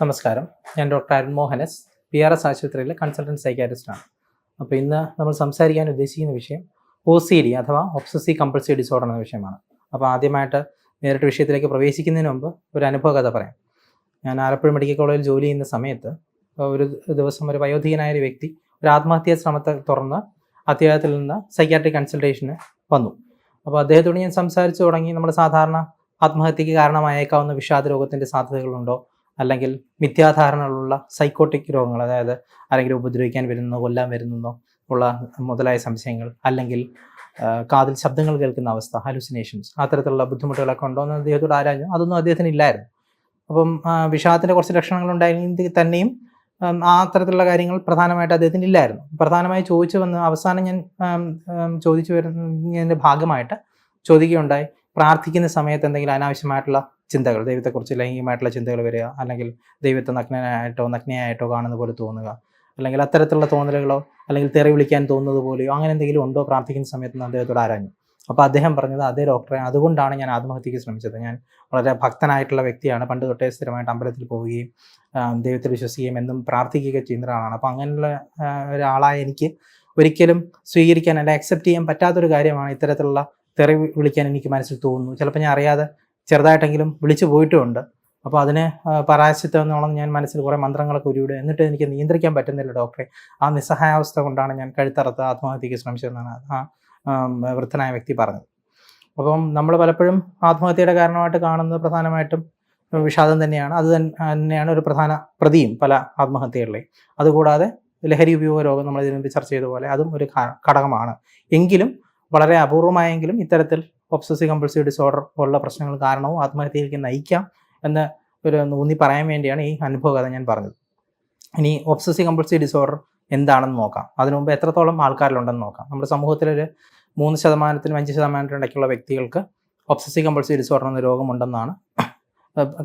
നമസ്കാരം. ഞാൻ ഡോക്ടർ അരുൺ മോഹനസ് പി ആർ എസ് ആശുപത്രിയിലെ കൺസൾട്ടന്റ് സൈക്കാട്രിസ്റ്റാണ് അപ്പോൾ ഇന്ന് നമ്മൾ സംസാരിക്കാൻ ഉദ്ദേശിക്കുന്ന വിഷയം ഒ സി ഡി അഥവാ ഒബ്സസി കമ്പൾസറി ഡിസോർഡർ എന്ന വിഷയമാണ്. അപ്പോൾ ആദ്യമായിട്ട് നേരിട്ട് വിഷയത്തിലേക്ക് പ്രവേശിക്കുന്നതിന് മുമ്പ് ഒരു അനുഭവ കഥ പറയാം. ഞാൻ ആലപ്പുഴ മെഡിക്കൽ കോളേജിൽ ജോലി ചെയ്യുന്ന സമയത്ത് ഒരു ദിവസം ഒരു വയോധികനായ ഒരു വ്യക്തി ഒരു ആത്മഹത്യാ ശ്രമത്തെ തുറന്ന് അത്യാഹത്തിൽ നിന്ന് സൈക്കാട്രിക് കൺസൾട്ടേഷന് വന്നു. അപ്പോൾ അദ്ദേഹത്തോട് ഞാൻ സംസാരിച്ചു തുടങ്ങി. നമ്മൾ സാധാരണ ആത്മഹത്യക്ക് കാരണമായേക്കാവുന്ന വിഷാദ രോഗത്തിന്റെ സാധ്യതകളുണ്ടോ? അല്ലെങ്കിൽ മിഥ്യാധാരണകളുള്ള സൈക്കോട്ടിക് രോഗങ്ങൾ അതായത് ആരെങ്കിലും ഉപദ്രവിക്കാൻ വരുന്നോ കൊല്ലാൻ വരുന്നോ ഉള്ള മുതലായ സംശയങ്ങൾ അല്ലെങ്കിൽ കാതിൽ ശബ്ദങ്ങൾ കേൾക്കുന്ന അവസ്ഥ ഹലൂസിനേഷൻസ് അത്തരത്തിലുള്ള ബുദ്ധിമുട്ടുകളൊക്കെ ഉണ്ടോ എന്ന് അദ്ദേഹത്തോട് ആരാഞ്ഞു? അതൊന്നും അദ്ദേഹത്തിന് ഇല്ലായിരുന്നു അപ്പം വിഷാദത്തിന്റെ കുറച്ച് ലക്ഷണങ്ങൾ ഉണ്ടായിരുന്നെങ്കിൽ തന്നെയും ആ തരത്തിലുള്ള കാര്യങ്ങൾ പ്രധാനമായിട്ട് അദ്ദേഹത്തിന് ഇല്ലായിരുന്നു പ്രധാനമായി ചോദിച്ചു വന്ന് അവസാനം ഞാൻ ചോദിച്ചു വരുന്നതിന്റെ ഭാഗമായിട്ട് ചോദിക്കുകയുണ്ടായി. പ്രാർത്ഥിക്കുന്ന സമയത്ത് എന്തെങ്കിലും അനാവശ്യമായിട്ടുള്ള ചിന്തകൾ ദൈവത്തെക്കുറിച്ച് ലൈംഗികമായിട്ടുള്ള ചിന്തകൾ വരിക അല്ലെങ്കിൽ ദൈവത്തെ നഗ്നനായിട്ടോ നഗ്നയായിട്ടോ കാണുന്ന പോലെ തോന്നുക. അല്ലെങ്കിൽ അത്തരത്തിലുള്ള തോന്നലുകളോ അല്ലെങ്കിൽ തെറി വിളിക്കാൻ തോന്നുന്നത് പോലെയോ അങ്ങനെ എന്തെങ്കിലും ഉണ്ടോ പ്രാർത്ഥിക്കുന്ന സമയത്ത് അദ്ദേഹത്തോട് ആരാഞ്ഞു. അപ്പോൾ അദ്ദേഹം പറഞ്ഞത് അതേ ഡോക്ടറെ അതുകൊണ്ടാണ് ഞാൻ ആത്മഹത്യക്ക് ശ്രമിച്ചത്. ഞാൻ വളരെ ഭക്തനായിട്ടുള്ള വ്യക്തിയാണ്. പണ്ട് തൊട്ടേ സ്ഥിരമായിട്ട് അമ്പലത്തിൽ പോവുകയും ദൈവത്തെ വിശ്വസിക്കുകയും എന്നും പ്രാർത്ഥിക്കുകയൊക്കെ ചെയ്യുന്ന ഒരാളാണ്. അപ്പോൾ അങ്ങനെയുള്ള ഒരാളായ എനിക്ക് ഒരിക്കലും സ്വീകരിക്കാൻ അല്ലെങ്കിൽ അക്സെപ്റ്റ് ചെയ്യാൻ പറ്റാത്തൊരു കാര്യമാണ് ഇത്തരത്തിലുള്ള തെറി വിളിക്കാൻ എനിക്ക് മനസ്സിൽ തോന്നുന്നു. ചിലപ്പോൾ ഞാൻ അറിയാതെ ചെറുതായിട്ടെങ്കിലും വിളിച്ചു പോയിട്ടുമുണ്ട് അപ്പോൾ അതിനെ പരാശിത്തം ഞാൻ മനസ്സിൽ കുറേ മന്ത്രങ്ങളൊക്കെ ഉരുവിടുക എന്നിട്ട് എനിക്ക് നിയന്ത്രിക്കാൻ പറ്റുന്നില്ല ഡോക്ടറെ. ആ നിസ്സഹായാവസ്ഥ കൊണ്ടാണ് ഞാൻ കഴുത്തറത്ത് ആത്മഹത്യക്ക് ശ്രമിച്ചതെന്നാണ് ആ ആ, വൃദ്ധനായ വ്യക്തി പറഞ്ഞത്. അപ്പം നമ്മൾ പലപ്പോഴും ആത്മഹത്യയുടെ കാരണമായിട്ട് കാണുന്നത് പ്രധാനമായിട്ടും വിഷാദം തന്നെയാണ്. അത് തന്നെയാണ് ഒരു പ്രധാന പ്രതിയും പല ആത്മഹത്യകളിലെയും. അതുകൂടാതെ ലഹരി ഉപയോഗ രോഗം നമ്മൾ ഇതിനു മുമ്പ് ചർച്ച ചെയ്ത പോലെ അതും ഒരു ഘടകമാണ്. എങ്കിലും വളരെ അപൂർവമായെങ്കിലും ഇത്തരത്തിൽ ഒബ്സസീവ് കമ്പൾസീവ് ഡിസോർഡർ പോലുള്ള പ്രശ്നങ്ങൾ കാരണവും ആത്മഹത്യയിലേക്ക് നയിക്കാം എന്ന് ഒരു ഊന്നി പറയാൻ വേണ്ടിയാണ് ഈ അനുഭവ കഥ ഞാൻ പറഞ്ഞത്. ഇനി ഒബ്സസീവ് കമ്പൾസീവ് ഡിസോർഡർ എന്താണെന്ന് നോക്കാം. അതിനുമുമ്പ് എത്രത്തോളം ആൾക്കാരിലുണ്ടെന്ന് നോക്കാം. നമ്മുടെ സമൂഹത്തിലൊരു മൂന്ന് ശതമാനത്തിനും അഞ്ച് ശതമാനത്തിനും ഇടയ്ക്കുള്ള വ്യക്തികൾക്ക് ഒബ്സസീവ് കമ്പൾസീവ് ഡിസോർഡർ എന്ന രോഗമുണ്ടെന്നാണ്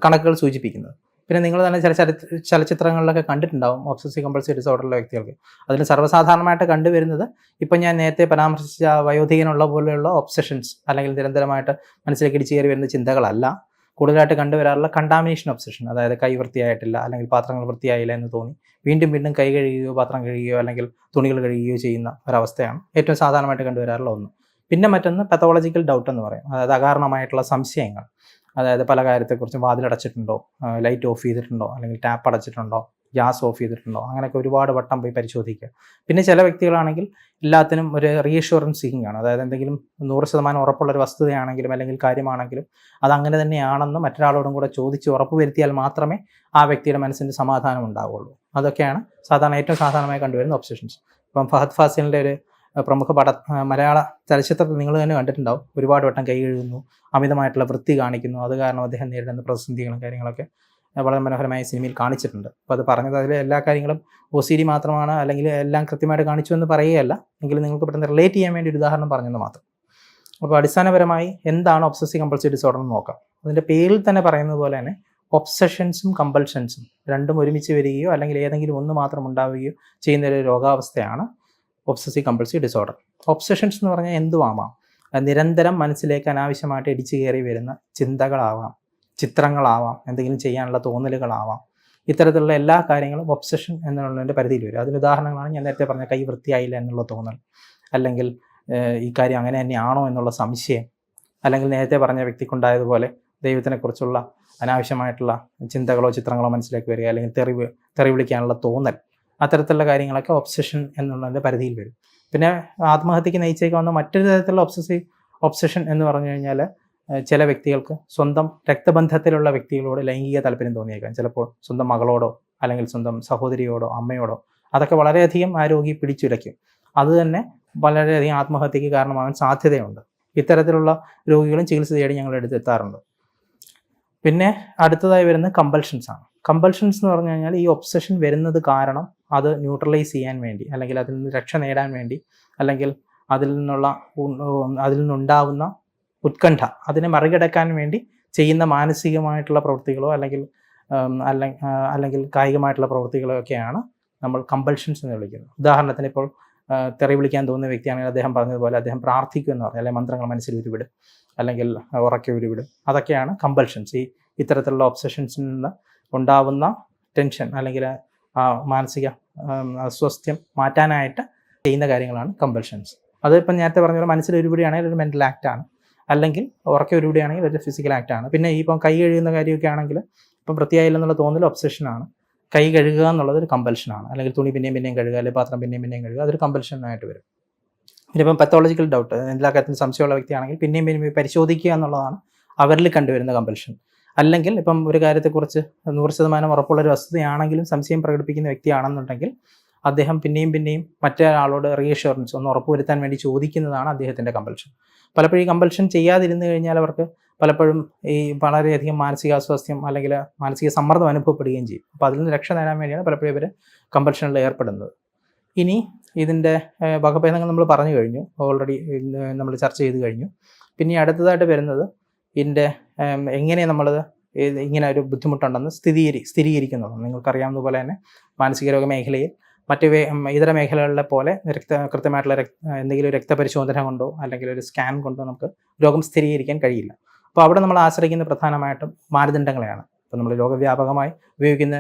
കണക്കുകൾ സൂചിപ്പിക്കുന്നത്. പിന്നെ നിങ്ങൾ തന്നെ ചില ചലച്ചിത്ര ചലച്ചിത്രങ്ങളിലൊക്കെ കണ്ടിട്ടുണ്ടാവും ഒബ്സസീവ് കമ്പൾസീവ് ഡിസോർഡറുള്ള വ്യക്തികൾക്ക്. അതിൽ സർവസാധാരണമായിട്ട് കണ്ടുവരുന്നത് ഇപ്പം ഞാൻ നേരത്തെ പരാമർശിച്ച വയോധികനുള്ള പോലെയുള്ള ഒബ്സഷൻസ് അല്ലെങ്കിൽ നിരന്തരമായിട്ട് മനസ്സിലേക്ക് ഇടിച്ചു കയറി വരുന്ന ചിന്തകളല്ല. കൂടുതലായിട്ട് കണ്ടുവരാറുള്ള കണ്ടാമിനേഷൻ ഒബ്സഷൻ അതായത് കൈ വൃത്തിയായിട്ടില്ല അല്ലെങ്കിൽ പാത്രങ്ങൾ വൃത്തിയായില്ല എന്ന് തോന്നി. വീണ്ടും വീണ്ടും കൈ കഴുകുകയോ പാത്രം കഴുകുകയോ അല്ലെങ്കിൽ തുണികൾ കഴുകുകയോ ചെയ്യുന്ന ഒരവസ്ഥയാണ് ഏറ്റവും സാധാരണമായിട്ട് കണ്ടുവരാറുള്ള ഒന്ന്. പിന്നെ മറ്റൊന്ന് പത്തോളജിക്കൽ ഡൗട്ട് എന്ന് പറയും. അതായത് അകാരണമായിട്ടുള്ള സംശയങ്ങൾ. അതായത് പല കാര്യത്തെക്കുറിച്ചും വാതിലടച്ചിട്ടുണ്ടോ ലൈറ്റ് ഓഫ് ചെയ്തിട്ടുണ്ടോ അല്ലെങ്കിൽ ടാപ്പ് അടച്ചിട്ടുണ്ടോ ഗ്യാസ് ഓഫ് ചെയ്തിട്ടുണ്ടോ അങ്ങനെയൊക്കെ ഒരുപാട് വട്ടം പോയി പരിശോധിക്കുക. പിന്നെ ചില വ്യക്തികളാണെങ്കിൽ എല്ലാത്തിനും ഒരു റീഅഷുറൻസ് സീക്കിംഗ് ആണ്. അതായത് എന്തെങ്കിലും നൂറ് ശതമാനം ഉറപ്പുള്ള ഒരു വസ്തുതയാണെങ്കിലും അല്ലെങ്കിൽ കാര്യമാണെങ്കിലും അത് അങ്ങനെ തന്നെയാണെന്ന് മറ്റൊരാളോടും കൂടെ ചോദിച്ച് ഉറപ്പ് വരുത്തിയാൽ മാത്രമേ ആ വ്യക്തിയുടെ മനസ്സിന് സമാധാനം ഉണ്ടാവുകയുള്ളൂ അതൊക്കെയാണ് സാധാരണ ഏറ്റവും സാധാരണമായി കണ്ടുവരുന്ന ഒബ്സെഷൻസ് ഇപ്പം ഫഹദ് ഫാസിലിന്റെ ഒരു പ്രമുഖ പട മലയാള ചലച്ചിത്രത്തിൽ നിങ്ങൾ തന്നെ കണ്ടിട്ടുണ്ടാവും. ഒരുപാട് വട്ടം കൈ കഴുകുന്നു അമിതമായിട്ടുള്ള വൃത്തി കാണിക്കുന്നു. അത് കാരണം അദ്ദേഹം നേരിടുന്ന പ്രതിസന്ധികളും കാര്യങ്ങളൊക്കെ വളരെ മനോഹരമായ സിനിമയിൽ കാണിച്ചിട്ടുണ്ട്. അപ്പോൾ അത് പറഞ്ഞത് അതിലെ എല്ലാ കാര്യങ്ങളും ഒ സി ഡി മാത്രമാണ് അല്ലെങ്കിൽ എല്ലാം കൃത്യമായിട്ട് കാണിച്ചു എന്ന് പറയുകയല്ല. എങ്കിലും നിങ്ങൾക്ക് പെട്ടെന്ന് റിലേറ്റ് ചെയ്യാൻ വേണ്ടി ഒരു ഉദാഹരണം പറഞ്ഞെന്ന് മാത്രം. അപ്പോൾ അടിസ്ഥാനപരമായി എന്താണ് ഒബ്സസീവ് കമ്പൾസറി ഡിസോർഡർ എന്ന് നോക്കാം. അതിന്റെ പേരിൽ തന്നെ പറയുന്നത് പോലെ തന്നെ ഒബ്സഷൻസും കമ്പൾഷൻസും രണ്ടും ഒരുമിച്ച് വരികയോ അല്ലെങ്കിൽ ഏതെങ്കിലും ഒന്ന് മാത്രം ഉണ്ടാവുകയോ ചെയ്യുന്ന ഒരു രോഗാവസ്ഥയാണ് ഒബ്സസീവ് കമ്പൾസീവ് ഡിസോർഡർ ഒബ്സഷൻസ് എന്ന് പറഞ്ഞാൽ എന്തുമാവാം നിരന്തരം മനസ്സിലേക്ക് അനാവശ്യമായിട്ട് ഇടിച്ചു കയറി വരുന്ന ചിന്തകളാവാം ചിത്രങ്ങളാവാം എന്തെങ്കിലും ചെയ്യാനുള്ള തോന്നലുകളാവാം. ഇത്തരത്തിലുള്ള എല്ലാ കാര്യങ്ങളും ഒബ്സഷൻ എന്നുള്ളതിന്റെ പരിധിയിൽ വരും. അതിന് ഉദാഹരണങ്ങളാണ് ഞാൻ നേരത്തെ പറഞ്ഞ കൈ വൃത്തിയായില്ല എന്നുള്ള തോന്നൽ അല്ലെങ്കിൽ ഈ കാര്യം അങ്ങനെ തന്നെയാണോ എന്നുള്ള സംശയം അല്ലെങ്കിൽ നേരത്തെ പറഞ്ഞ വ്യക്തിക്കുണ്ടായതുപോലെ ദൈവത്തിനെക്കുറിച്ചുള്ള അനാവശ്യമായിട്ടുള്ള ചിന്തകളോ ചിത്രങ്ങളോ മനസ്സിലേക്ക് വരിക അല്ലെങ്കിൽ തെറി തെറി വിളിക്കാനുള്ള തോന്നൽ അത്തരത്തിലുള്ള കാര്യങ്ങളൊക്കെ ഒബ്സഷൻ എന്നുള്ളതിന്റെ പരിധിയിൽ വരും. പിന്നെ ആത്മഹത്യക്ക് നയിച്ചേക്കാവുന്ന മറ്റൊരു തരത്തിലുള്ള ഒബ്സസീവ് ഒബ്സഷൻ എന്ന് പറഞ്ഞു കഴിഞ്ഞാൽ ചില വ്യക്തികൾക്ക് സ്വന്തം രക്തബന്ധത്തിലുള്ള വ്യക്തികളോട് ലൈംഗിക താല്പര്യം തോന്നിയേക്കാം. ചിലപ്പോൾ സ്വന്തം മകളോടോ അല്ലെങ്കിൽ സ്വന്തം സഹോദരിയോടോ അമ്മയോടോ അതൊക്കെ വളരെയധികം ആ രോഗി പിടിച്ചുലയ്ക്കും. അത് തന്നെ വളരെയധികം ആത്മഹത്യക്ക് കാരണമാകാൻ സാധ്യതയുണ്ട്. ഇത്തരത്തിലുള്ള രോഗികളും ചികിത്സ തേടി ഞങ്ങളുടെ അടുത്ത് എത്താറുണ്ട്. പിന്നെ അടുത്തതായി വരുന്ന കമ്പൽഷൻസ് ആണ്. കമ്പൾഷൻസ് എന്ന് പറഞ്ഞു കഴിഞ്ഞാൽ ഈ ഒബ്സഷൻ വരുന്നത് കാരണം അത് ന്യൂട്രലൈസ് ചെയ്യാൻ വേണ്ടി അല്ലെങ്കിൽ അതിൽ നിന്ന് രക്ഷ നേടാൻ വേണ്ടി അല്ലെങ്കിൽ അതിൽ നിന്നുള്ള അതിൽ നിന്നുണ്ടാവുന്ന ഉത്കണ്ഠ അതിനെ മറികടക്കാൻ വേണ്ടി ചെയ്യുന്ന മാനസികമായിട്ടുള്ള പ്രവൃത്തികളോ അല്ലെങ്കിൽ അല്ലെങ്കിൽ അല്ലെ- അല്ലെങ്കിൽ കായികമായിട്ടുള്ള പ്രവൃത്തികളോ ഒക്കെയാണ് നമ്മൾ കമ്പൾഷൻസ് എന്ന് വിളിക്കുന്നത്. ഉദാഹരണത്തിന് ഇപ്പോൾ തെറി വിളിക്കാൻ തോന്നുന്ന വ്യക്തിയാണെങ്കിൽ അദ്ദേഹം പറഞ്ഞതുപോലെ അദ്ദേഹം പ്രാർത്ഥിക്കും എന്ന് പറഞ്ഞാൽ അല്ലെങ്കിൽ മന്ത്രങ്ങൾ മനസ്സിൽ ഉരുവിടും അല്ലെങ്കിൽ ഉറക്കെ ഉരുവിടും. അതൊക്കെയാണ് കമ്പൾഷൻസ്. ഈ ഇത്തരത്തിലുള്ള ഒബ്സഷൻസിൽ നിന്ന് ഉണ്ടാവുന്ന ടെൻഷൻ അല്ലെങ്കിൽ മാനസിക അസ്വസ്ഥ്യം മാറ്റാനായിട്ട് ചെയ്യുന്ന കാര്യങ്ങളാണ് കമ്പൽഷൻസ് അതിപ്പം നേരത്തെ പറഞ്ഞ പോലെ മനസ്സിൽ ഒരുപടിയാണെങ്കിൽ ഒരു മെന്റൽ ആക്റ്റാണ് അല്ലെങ്കിൽ ഉറക്കം ഒരുപടിയാണെങ്കിൽ ഒരു ഫിസിക്കൽ ആക്റ്റാണ് പിന്നെ ഈ ഇപ്പം കൈ കഴുകുന്ന കാര്യമൊക്കെ ആണെങ്കിൽ ഇപ്പം വൃത്തിയായില്ലെന്നുള്ള തോന്നൽ ഒബ്സഷനാണ് കൈ കഴുകുക എന്നുള്ളത് ഒരു കമ്പൽഷനാണ് അല്ലെങ്കിൽ തുണി പിന്നെയും പിന്നെയും കഴുകുക അല്ലെങ്കിൽ പാത്രം പിന്നെയും പിന്നെയും കഴുകുക അതൊരു കമ്പൽഷനായിട്ട് വരും. പിന്നെ ഇപ്പം പത്തോളജിക്കൽ ഡൗട്ട് എല്ലാ കാര്യത്തിലും സംശയമുള്ള വ്യക്തിയാണെങ്കിൽ പിന്നെയും പിന്നെയും പരിശോധിക്കുക എന്നുള്ളതാണ് അവരിൽ കണ്ടുവരുന്ന കമ്പൽഷൻ അല്ലെങ്കിൽ ഇപ്പം ഒരു കാര്യത്തെക്കുറിച്ച് നൂറ് ശതമാനം ഉറപ്പുള്ള ഒരു വസ്തുതയാണെങ്കിലും സംശയം പ്രകടിപ്പിക്കുന്ന വ്യക്തിയാണെന്നുണ്ടെങ്കിൽ അദ്ദേഹം പിന്നെയും പിന്നെയും മറ്റൊരാളോട് റീഷുറൻസ് ഒന്ന് ഉറപ്പുവരുത്താൻ വേണ്ടി ചോദിക്കുന്നതാണ് അദ്ദേഹത്തിന്റെ കമ്പൽഷൻ പലപ്പോഴും ഈ കമ്പൽഷൻ ചെയ്യാതിരുന്നു കഴിഞ്ഞാൽ അവർക്ക് പലപ്പോഴും ഈ വളരെയധികം മാനസികാസ്വാസ്ഥ്യം അല്ലെങ്കിൽ മാനസിക സമ്മർദ്ദം അനുഭവപ്പെടുകയും ചെയ്യും. അപ്പോൾ അതിൽ നിന്ന് രക്ഷ നേടാൻ വേണ്ടിയാണ് പലപ്പോഴും ഇവർ കമ്പൽഷനിൽ ഏർപ്പെടുന്നത്. ഇനി ഇതിന്റെ വകഭേദങ്ങൾ നമ്മൾ പറഞ്ഞു കഴിഞ്ഞു. ഓൾറെഡി നമ്മൾ ചർച്ച ചെയ്ത് കഴിഞ്ഞു. പിന്നെ അടുത്തതായിട്ട് വരുന്നത് ഇതിന്റെ എങ്ങനെ നമ്മൾ ഇങ്ങനെ ഒരു ബുദ്ധിമുട്ടുണ്ടെന്ന് സ്ഥിരീകരി സ്ഥിരീകരിക്കുന്നത് നിങ്ങൾക്കറിയാവുന്ന പോലെ തന്നെ മാനസിക രോഗ മേഖലയിൽ മറ്റ് ഇതര മേഖലകളിലെ പോലെ രക്ത കൃത്യമായിട്ടുള്ള രക്ത എന്തെങ്കിലും രക്തപരിശോധന കൊണ്ടോ അല്ലെങ്കിൽ ഒരു സ്കാൻ കൊണ്ടോ നമുക്ക് രോഗം സ്ഥിരീകരിക്കാൻ കഴിയില്ല. അപ്പോൾ അവിടെ നമ്മൾ ആശ്രയിക്കുന്ന പ്രധാനമായിട്ടും മാനദണ്ഡങ്ങളെയാണ്. ഇപ്പോൾ നമ്മൾ രോഗവ്യാപകമായി ഉപയോഗിക്കുന്ന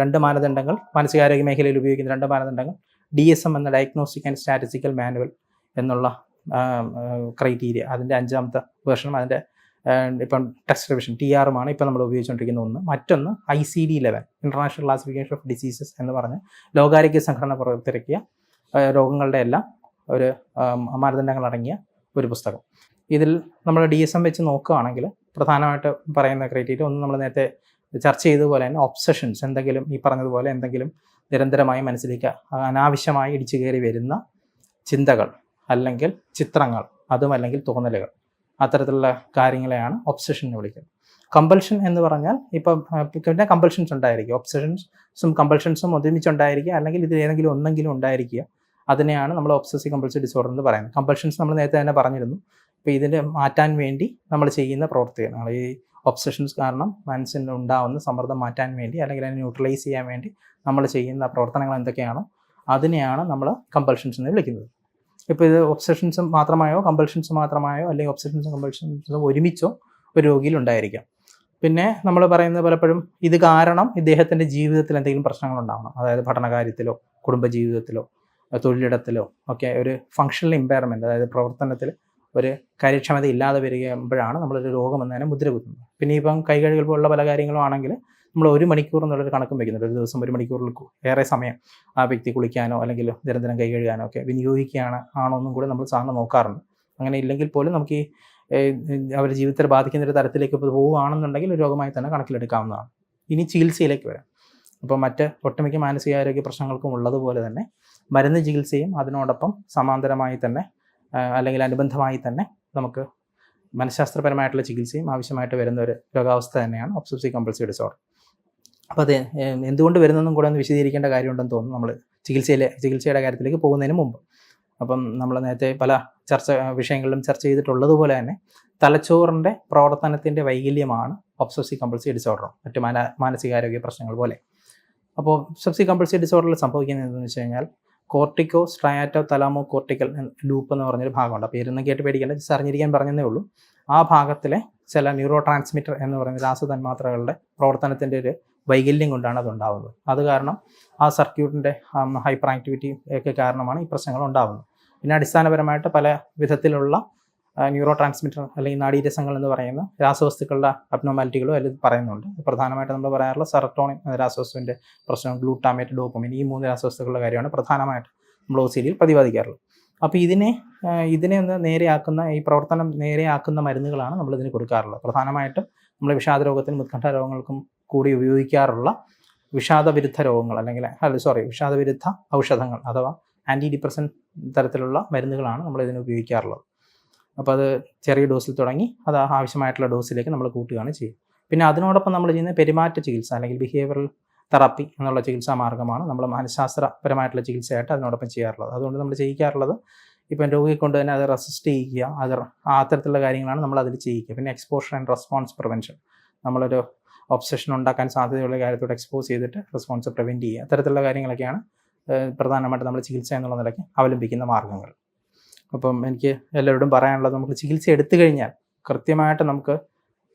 രണ്ട് മാനദണ്ഡങ്ങൾ മാനസികാരോഗ്യ മേഖലയിൽ ഉപയോഗിക്കുന്ന രണ്ട് മാനദണ്ഡങ്ങൾ ഡി എസ് എം എന്ന ഡയഗ്നോസ്റ്റിക് ആൻഡ് സ്റ്റാറ്റിസ്റ്റിക്കൽ മാനുവൽ എന്നുള്ള ക്രൈറ്റീരിയ അതിന്റെ അഞ്ചാമത്തെ വേർഷനും അതിന്റെ ഇപ്പം ടെസ്റ്റ് റിവിഷൻ ടി ആറുമാണ് ഇപ്പം നമ്മൾ ഉപയോഗിച്ചുകൊണ്ടിരിക്കുന്ന ഒന്ന്. മറ്റൊന്ന് I C D eleven international classification of diseases എന്ന് പറഞ്ഞ് ലോകാരോഗ്യ സംഘടന പുറത്തിറക്കിയ രോഗങ്ങളുടെ എല്ലാം ഒരു മാനദണ്ഡങ്ങൾ അടങ്ങിയ ഒരു പുസ്തകം. ഇതിൽ നമ്മൾ ഡി എസ് എം വെച്ച് നോക്കുകയാണെങ്കിൽ പ്രധാനമായിട്ട് പറയുന്ന ക്രൈറ്റീരിയ ഒന്ന് നമ്മൾ നേരത്തെ ചർച്ച ചെയ്തതുപോലെ തന്നെ ഒബ്സഷൻസ് എന്തെങ്കിലും ഈ പറഞ്ഞതുപോലെ എന്തെങ്കിലും നിരന്തരമായി മനസ്സിലേക്ക് അനാവശ്യമായി ഇടിച്ചു കയറി വരുന്ന ചിന്തകൾ. അല്ലെങ്കിൽ ചിത്രങ്ങൾ അതും അല്ലെങ്കിൽ തോന്നലുകൾ. അത്തരത്തിലുള്ള കാര്യങ്ങളെയാണ് ഒബ്സഷൻ എന്ന് വിളിക്കുന്നത്. കമ്പൽഷൻ എന്ന് പറഞ്ഞാൽ ഇപ്പം പിന്നെ കമ്പൽഷൻസ് ഉണ്ടായിരിക്കും. ഒബ്സഷൻസും കമ്പൽഷൻസും ഒരുമിച്ചുണ്ടായിരിക്കുക അല്ലെങ്കിൽ ഇതിൽ ഏതെങ്കിലും ഒന്നെങ്കിലും ഉണ്ടായിരിക്കുക. അതിനെയാണ് നമ്മൾ ഒബ്സസീവ് കമ്പൽസീവ് ഡിസോർഡർ എന്ന് പറയുന്നത്. കമ്പൽഷൻസ് നമ്മൾ നേരത്തെ തന്നെ പറഞ്ഞിരുന്നു. അപ്പോൾ ഇതിനെ മാറ്റാൻ വേണ്ടി നമ്മൾ ചെയ്യുന്ന പ്രവർത്തികൾ ഈ ഒബ്സഷൻസ് കാരണം മനസ്സിന് ഉണ്ടാവുന്ന സമ്മർദ്ദം മാറ്റാൻ വേണ്ടി അല്ലെങ്കിൽ അതിനെ ന്യൂട്രലൈസ് ചെയ്യാൻ വേണ്ടി നമ്മൾ ചെയ്യുന്ന പ്രവർത്തനങ്ങൾ എന്തൊക്കെയാണോ അതിനെയാണ് നമ്മൾ കമ്പൽഷൻസ് എന്ന് വിളിക്കുന്നത്. ഇപ്പോൾ ഇത് ഒബ്സെഷൻസ് മാത്രമായോ കമ്പൾഷൻസ് മാത്രമായോ അല്ലെങ്കിൽ ഒബ്സെഷൻസ് കമ്പൾഷൻസ് ഒരുമിച്ചോ ഒരു രോഗിയിൽ ഉണ്ടായിരിക്കാം. പിന്നെ നമ്മൾ പറയുന്നത് പലപ്പോഴും ഇത് കാരണം ഇദ്ദേഹത്തിന്റെ ജീവിതത്തിൽ എന്തെങ്കിലും പ്രശ്നങ്ങൾ ഉണ്ടാവണം. അതായത് പഠനകാര്യത്തിലോ കുടുംബജീവിതത്തിലോ തൊഴിലിടത്തിലോ ഒക്കെ ഒരു ഫങ്ഷണൽ ഇമ്പയർമെന്റ് അതായത് പ്രവർത്തനത്തിൽ ഒരു കാര്യക്ഷമത ഇല്ലാതെ വരികയുമ്പോഴാണ് നമ്മളൊരു രോഗം എന്നതിനെ മുദ്ര കുത്തുന്നത് പിന്നെ ഇപ്പം കൈകഴുകൽ പോലുള്ള പല കാര്യങ്ങളും ആണെങ്കിൽ നമ്മൾ ഒരു മണിക്കൂർ എന്നുള്ളൊരു കണക്കും വയ്ക്കുന്നുണ്ട് ഒരു ദിവസം ഒരു മണിക്കൂറിൽ ഏറെ സമയം ആ വ്യക്തി കുളിക്കാനോ അല്ലെങ്കിൽ നിരന്തരം കൈ കഴുകാനോ ഒക്കെ വിനിയോഗിക്കുകയാണ് ആണോ എന്നും കൂടെ നമ്മൾ സാധാരണ നോക്കാറുണ്ട്. അങ്ങനെ ഇല്ലെങ്കിൽ പോലും നമുക്ക് ഈ അവരുടെ ജീവിതത്തെ ബാധിക്കുന്ന ഒരു തരത്തിലേക്ക് പോവുകയാണെന്നുണ്ടെങ്കിൽ ഒരു രോഗമായി തന്നെ കണക്കിലെടുക്കാവുന്നതാണ്. ഇനി ചികിത്സയിലേക്ക് വരാം. അപ്പോൾ മറ്റ് ഒട്ടുമിക്ക മാനസികാരോഗ്യ പ്രശ്നങ്ങൾക്കും ഉള്ളതുപോലെ തന്നെ മരുന്ന് ചികിത്സയും അതിനോടൊപ്പം സമാന്തരമായി തന്നെ അല്ലെങ്കിൽ അനുബന്ധമായി തന്നെ നമുക്ക് മനഃശാസ്ത്രപരമായിട്ടുള്ള ചികിത്സയും ആവശ്യമായിട്ട് വരുന്ന ഒരു രോഗാവസ്ഥ തന്നെയാണ് ഒബ്സസീവ് കമ്പൾസീവ് ഡിസോർഡർ. അപ്പോൾ അത് എന്തുകൊണ്ട് വരുന്നതെന്നും കൂടെ ഒന്ന് വിശദീകരിക്കേണ്ട കാര്യമുണ്ടെന്ന് തോന്നുന്നു നമ്മൾ ചികിത്സയിലെ ചികിത്സയുടെ കാര്യത്തിലേക്ക് പോകുന്നതിന് മുമ്പ്. അപ്പം നമ്മൾ നേരത്തെ പല ചർച്ച വിഷയങ്ങളിലും ചർച്ച ചെയ്തിട്ടുള്ളതുപോലെ തന്നെ തലച്ചോറിന്റെ പ്രവർത്തനത്തിന്റെ വൈകല്യമാണ് ഒബ്സസീവ് കമ്പൾസീവ് ഡിസോർഡറും മറ്റ് മാന മാനസികാരോഗ്യ പ്രശ്നങ്ങൾ പോലെ. അപ്പോൾ ഒബ്സസീവ് കമ്പൾസീവ് ഡിസോർഡറിൽ സംഭവിക്കുന്നത് എന്താണെന്ന് വെച്ച് കഴിഞ്ഞാൽ cortico striato thalamo cortical loop എന്ന് പറഞ്ഞൊരു ഭാഗമുണ്ട്. അപ്പോൾ ഇരുന്ന് കേട്ട് പേടിക്കേണ്ട ജസ്റ്റ് അറിഞ്ഞിരിക്കാൻ പറഞ്ഞതേ ഉള്ളൂ. ആ ഭാഗത്തിലെ ചില ന്യൂറോ ട്രാൻസ്മിറ്റർ എന്ന് പറയുന്ന രാസതന്മാത്രകളുടെ പ്രവർത്തനത്തിന്റെ ഒരു വൈകല്യം കൊണ്ടാണ് അത് ഉണ്ടാവുന്നത് അത് കാരണം ആ സർക്യൂട്ടിന്റെ ഹൈപ്പർ ആക്ടിവിറ്റി ഒക്കെ കാരണമാണ് ഈ പ്രശ്നങ്ങൾ ഉണ്ടാകുന്നത് പിന്നെ അടിസ്ഥാനപരമായിട്ട് പല വിധത്തിലുള്ള ന്യൂറോ ട്രാൻസ്മിറ്റർ അല്ലെങ്കിൽ നാഡീരസങ്ങൾ എന്ന് പറയുന്ന രാസവസ്തുക്കളുടെ അബ്നോമാലിറ്റികളും അതിൽ പറയുന്നുണ്ട്. പ്രധാനമായിട്ട് നമ്മൾ പറയാറുള്ള സെറട്ടോണിൻ രാസവസ്തുവിന്റെ പ്രശ്നം ഗ്ലൂട്ടാമേറ്റ് ഡോപ്പമിൻ ഈ മൂന്ന് രാസവസ്തുക്കളുടെ കാര്യമാണ് പ്രധാനമായിട്ട് നമ്മൾ ഒ സി പ്രതിപാദിക്കാറുള്ളത്. അപ്പോൾ ഇതിനെ ഇതിനെ ഒന്ന് നേരെയാക്കുന്ന ഈ പ്രവർത്തനം നേരെയാക്കുന്ന മരുന്നുകളാണ് നമ്മൾ ഇതിന് കൊടുക്കാറുള്ളത്. പ്രധാനമായിട്ടും നമ്മൾ വിഷാദ രോഗത്തിനും ഉത്കണ്ഠ രോഗങ്ങൾക്കും കൂടി ഉപയോഗിക്കാറുള്ള വിഷാദവിരുദ്ധ രോഗങ്ങൾ അല്ലെങ്കിൽ അല്ല സോറി വിഷാദവിരുദ്ധ ഔഷധങ്ങൾ അഥവാ ആന്റി ഡിപ്രസൻ തരത്തിലുള്ള മരുന്നുകളാണ് നമ്മൾ ഇതിന് ഉപയോഗിക്കാറുള്ളത്. അപ്പോൾ അത് ചെറിയ ഡോസിൽ തുടങ്ങി അത് ആവശ്യമായിട്ടുള്ള ഡോസിലേക്ക് നമ്മൾ കൂട്ടുകയാണ് ചെയ്യുക. പിന്നെ അതിനോടൊപ്പം നമ്മൾ ചെയ്യുന്ന പെരുമാറ്റ ചികിത്സ അല്ലെങ്കിൽ ബിഹേവിയറൽ തെറാപ്പി എന്നുള്ള ചികിത്സാ മാർഗമാണ് നമ്മൾ മനഃശാസ്ത്രപരമായിട്ടുള്ള ചികിത്സയായിട്ട് അതിനോടൊപ്പം ചെയ്യാറുള്ളത്. അതുകൊണ്ട് നമ്മൾ ചെയ്യിക്കാറുള്ളത് ഇപ്പം രോഗിയെ കൊണ്ട് തന്നെ അത് റെസിസ്റ്റ് ചെയ്യുക അത് ആ തരത്തിലുള്ള കാര്യങ്ങളാണ് നമ്മൾ അതിൽ ചെയ്യിക്കുക. പിന്നെ എക്സ്പോഷർ ആൻഡ് റെസ്പോൺസ് പ്രിവെൻഷൻ നമ്മളൊരു ഒബ്സഷൻ ഉണ്ടാക്കാൻ സാധ്യതയുള്ള കാര്യത്തോട് എക്സ്പോസ് ചെയ്തിട്ട് റെസ്പോൺസ് പ്രിവെന്റ് ചെയ്യുക. അത്തരത്തിലുള്ള കാര്യങ്ങളൊക്കെയാണ് പ്രധാനമായിട്ട് നമ്മൾ ചികിത്സ എന്നുള്ള നിലയ്ക്ക് അവലംബിക്കുന്ന മാർഗങ്ങൾ അപ്പം എനിക്ക് എല്ലാവരോടും പറയാനുള്ളത് നമുക്ക് ചികിത്സ എടുത്തു കഴിഞ്ഞാൽ കൃത്യമായിട്ട് നമുക്ക്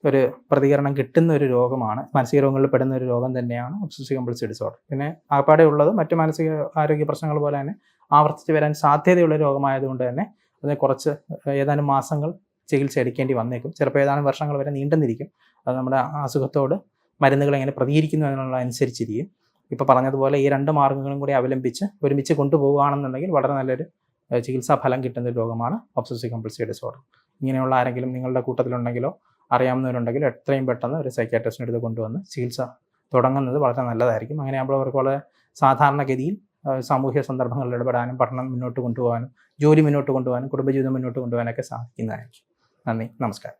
ഒരു പ്രതികരണം കിട്ടുന്ന ഒരു രോഗമാണ് മാനസിക രോഗങ്ങളിൽ പെടുന്ന ഒരു രോഗം തന്നെയാണ് ഒബ്സസീവ് കമ്പൾസീവ് ഡിസോർഡർ പിന്നെ ആപ്പാടെ ഉള്ളത് മറ്റു മാനസിക ആരോഗ്യ പ്രശ്നങ്ങൾ പോലെ തന്നെ ആവർത്തിച്ച് വരാൻ സാധ്യതയുള്ള രോഗമായതുകൊണ്ട് തന്നെ അതിനെ കുറച്ച് ഏതാനും മാസങ്ങൾ ചികിത്സ എടുക്കേണ്ടി വന്നേക്കും. ചിലപ്പോൾ ഏതാനും വർഷങ്ങൾ വരെ നീണ്ടെന്നിരിക്കും അത് നമ്മുടെ അസുഖത്തോട് മരുന്നുകൾ എങ്ങനെ പ്രതികരിക്കുന്നു എന്നുള്ള അനുസരിച്ചിരിക്കും. ഇപ്പോൾ പറഞ്ഞതുപോലെ ഈ രണ്ട് മാർഗങ്ങളും കൂടി അവലംബിച്ച് ഒരുമിച്ച് കൊണ്ടുപോവുകയാണെന്നുണ്ടെങ്കിൽ വളരെ നല്ലൊരു ചികിത്സാ ഫലം കിട്ടുന്ന ഒരു രോഗമാണ് ഒബ്സസീവ് കമ്പൾസീവ് ഡിസോർഡർ. ഇങ്ങനെയുള്ള ആരെങ്കിലും നിങ്ങളുടെ കൂട്ടത്തിലുണ്ടെങ്കിലോ അറിയാവുന്നവരുണ്ടെങ്കിലോ എത്രയും പെട്ടെന്ന് ഒരു സൈക്കാട്രിസ്റ്റിന്റെ അടുത്ത് കൊണ്ടുവന്ന് ചികിത്സ തുടങ്ങുന്നത് വളരെ നല്ലതായിരിക്കും. അങ്ങനെയാകുമ്പോൾ അവർക്ക് വളരെ സാധാരണഗതിയിൽ സാമൂഹ്യ സന്ദർഭങ്ങളിൽ ഇടപെടാനും പഠനം മുന്നോട്ട് കൊണ്ടുപോകാനും ജോലി മുന്നോട്ട് കൊണ്ടുപോകാനും കുടുംബജീവിതം മുന്നോട്ട് കൊണ്ടുപോകാനൊക്കെ സാധിക്കുന്നതായിരിക്കും. നന്ദി. നമസ്കാരം.